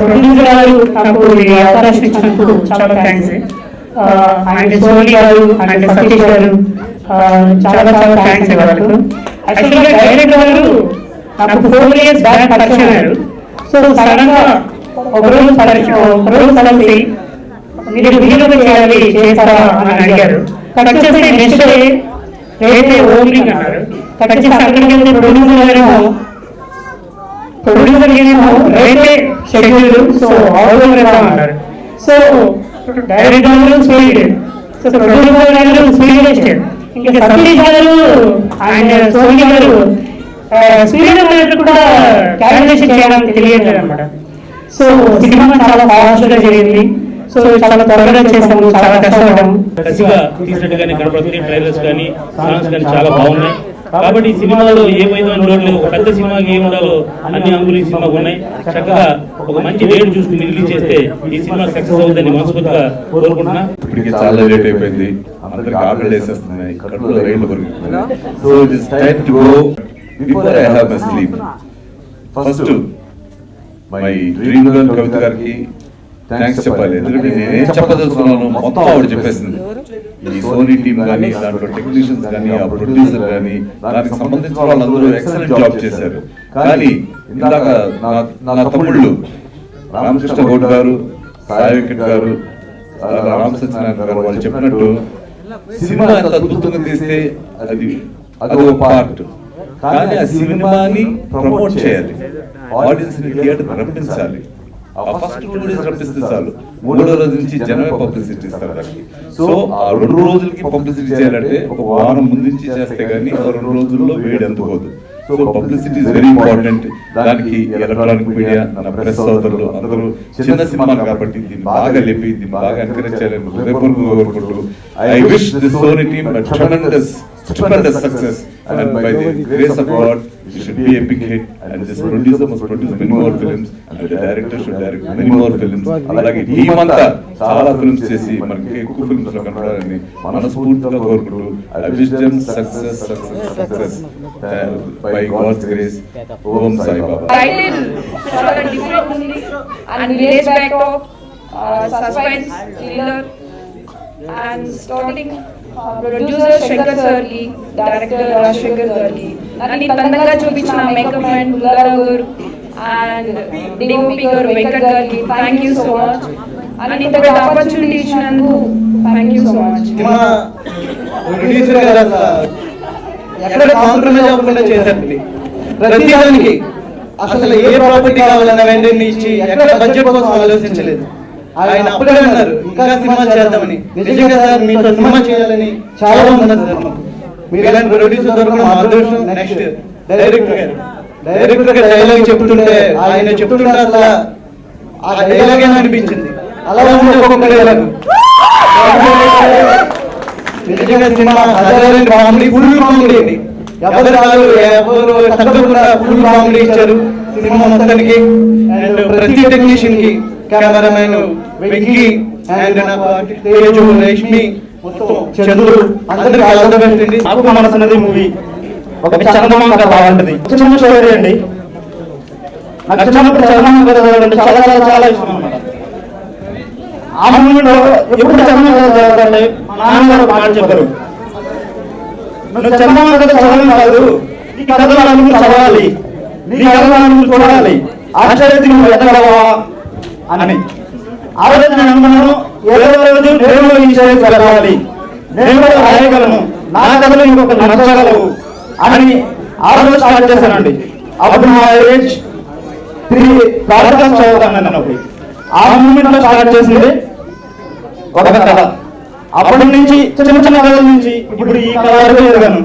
Producer గారు నాకు ఈ అవకాశం ఇచ్చినందుకు చాలా థ్యాంక్స్ అండ్ సోని గారు అండ్ సతీష్ గారు చాలా చాలా థ్యాంక్స్ వాళ్ళకు. యాక్చువల్గా డైరెక్టర్ గారు నాకు ఫోర్ ఇయర్స్ బ్యాక్ పరిచయం అయ్యారు. సో సడన్గా ఒక రోజు పరిచయం ఒక రోజు కలిసి మీరు వినియోగం చేయాలి చేస్తారా అని అడిగారు. కట్ చేస్తే నెక్స్ట్ డే రేపే ఓపెనింగ్ అన్నారు. కట్ చేస్తే అక్కడికి వెళ్ళి ప్రొడ్యూసర్ గారేమో schedule so all over so director speed so producer గారు స్పీడ్ ఇంకా సతీష్ గారు అండ్ సోని గారు స్పీడ్ కూడా క్యాలిక్యులేషన్ చేయడానికి తెలియట్లేదు అనమాట సో సినిమా చాలా ఫాస్ట్ జరిగింది. సో చాలా త్వరగా చేసాము చాలా కష్టపడ్డాము. కసిగా తీసినట్టుగానే కనపడుతుంది. ట్రైలర్స్ కానీ సాంగ్స్ కానీ చాలా బాగున్నాయి. కాబట్టి ఈ సినిమాలో ఏమైనా లోట్లు ఒక పెద్ద సినిమాకి ఏమి ఉండాలో అన్ని అంగులు ఈ సినిమాకు ఉన్నాయి. చక్కగా ఒక మంచి రేటు చూసుకుని రిలీజ్ చేస్తే ఈ సినిమా సక్సెస్ అవుతుందని మనస్ఫూర్తిగా కోరుకుంటున్నా. ఇప్పటికి చాలా లేట్ అయిపోయింది. అందరికి ఆకలి వేసేస్తున్నాయి కడుపులో రైళ్ళు దొరుకుతున్నాయి so it is time to go before I have my sleep first my dream girl Kavitha గారికి థ్యాంక్స్ చెప్పాలి. ఎందుకంటే నేనేం చెప్పదలుచుకున్నాను మొత్తం ఆవిడ చెప్పేసింది. ఈ సోనీ టీమ్ కానీ దాంట్లో టెక్నీషియన్స్ కానీ ఆ ప్రొడ్యూసర్ కానీ దానికి సంబంధించిన వాళ్ళందరూ ఎక్సలెంట్ జాబ్ చేశారు. కానీ ఇందాక నా నా తమ్ముళ్ళు రామకృష్ణ గౌడ్ గారు సాయి వెంకట్ గారు రామ సత్యనారాయణ గారు వాళ్ళు చెప్పినట్టు సినిమా ఎంత అద్భుతంగా తీస్తే అది అదొక పార్ట్ కానీ ఆ సినిమాని ప్రమోట్ చేయాలి. ఆడియన్స్ని థియేటర్ ఆ ఫస్ట్ టూ డేస్ రప్పిస్తే చాలు. మూడో రోజు నుంచి జనమే పబ్లిసిటీ ఇస్తారు దానికి. సో ఆ రెండు రోజులకి పబ్లిసిటీ చేయాలంటే ఒక వారం ముందు నుంచి చేస్తే గానీ ఆ రెండు రోజుల్లో వేడి అందుకోదు so publicity is very important దానికి ఎలక్ట్రానిక్ మీడియా మన ప్రెస్ సోదరులు అందరూ చిన్న సినిమా కాబట్టి దీన్ని బాగా లేపి దీన్ని బాగా ఎంకరేజ్ చేయాలని హృదయపూర్వకంగా కోరుకుంటూ I wish this Sony team tremendous tremendous success. And by the grace of God it should be a big hit and this producer must produce many more films and the director should direct many more films అలాగే team అంతా చాలా films చేసి మనకి ఎక్కువ ఫిల్మ్స్లో కనపడాలని మనస్ఫూర్తిగా కోరుకుంటూ them success success success by God's grace Om Sai Baba title చాలా different ఉంది and village backdrop, uh, suspense, thriller, and starting producer producer Shankar సార్కి డైరెక్టర్ రాజశేఖర్ గారికి నన్ను ఇంత అందంగా చూపించిన మేకప్ మ్యాన్ బుల్లారావు గారు అండ్ డిఓపి గారు వెంకట్ గారికి thank you so much and ఇంత పెద్ద ఆపర్చునిటీ ఇచ్చినందుకు thank you so much producer గారు ఎక్కడ కాంప్రమైజ్ అవ్వకుండా చేశారండి. ప్రతి దానికి అసలు ఏ ప్రాపర్టీ కావాలన్న వెంటనే ఇచ్చి ఎక్కడ బడ్జెట్ కోసం ఆలోచించలేదు. ఆయన అప్పుడే అన్నారు ఇంకా సినిమా చేద్దామని. నిజంగా సార్ మీతో సినిమా చేయాలని చాలా ఉన్నది సార్ మాకు. మీరు ఇలాంటి ప్రొడ్యూసర్ దొరకడం అదృష్టం నెక్స్ట్ డైరెక్టర్ గారు. డైరెక్టర్ గారు డైలాగ్ చెప్తుంటే ఆయన చెప్తుంటే అసలు ఆ డైలాగ్ అనిపించింది? అలా ఉంది ఒక్కొక్క డైలాగ్ నిజంగా సినిమా హజారెంట్ కామెడీ ఫుల్ కామెడీ అండి. ఎవరు రాదు ఎవరు తగ్గకుండా ఫుల్ కామెడీ ఇచ్చారు సినిమా మొత్తానికి. అండ్ ప్రతి టెక్నీషియన్కి కెమెరామెన్ వెంకీ అండ్ తేజు లక్ష్మి. చంద్రు అందరికి ఆల్ ద బెస్ట్ అండి. నాకు మనసు అనేది మూవీ ఒక చందమామ కథ లాంటిది. చిన్న స్టోరీ అండి. నాకు చిన్నప్పుడు చందమామ కథ చాలా చాలా చాలా ఇష్టం ఆ మూవీలో ఎప్పుడు చందమామ కథ చదవాలంటే మా నాన్నగారు చెప్పారు. నువ్వు చందమామ కథ చదవడం కాదు నీ కథలు చదవాలి. నీ కథలు చూడాలి. ఆశ్చర్యతి నువ్వు ఎదగలవా అని. ఆ రోజు నేను అనుకున్నాను ఏదో రోజు నేను ఈ స్టేజ్కి వెళ్ళాలి నేను రాయగలను. నా కథలు ఇంకొక నచ్చగలవు అని ఆ రోజు స్టార్ట్ చేశానండి. అప్పుడు నా ఏజ్ త్రీ ప్రార్థన చదువుతాను నేను ఆ మూమెంట్లో స్టార్ట్ చేసింది ఒక కథ. అప్పటి నుంచి చిన్న చిన్న కథల నుంచి ఇప్పుడు ఈ కథ వరకు ఎదిగాను.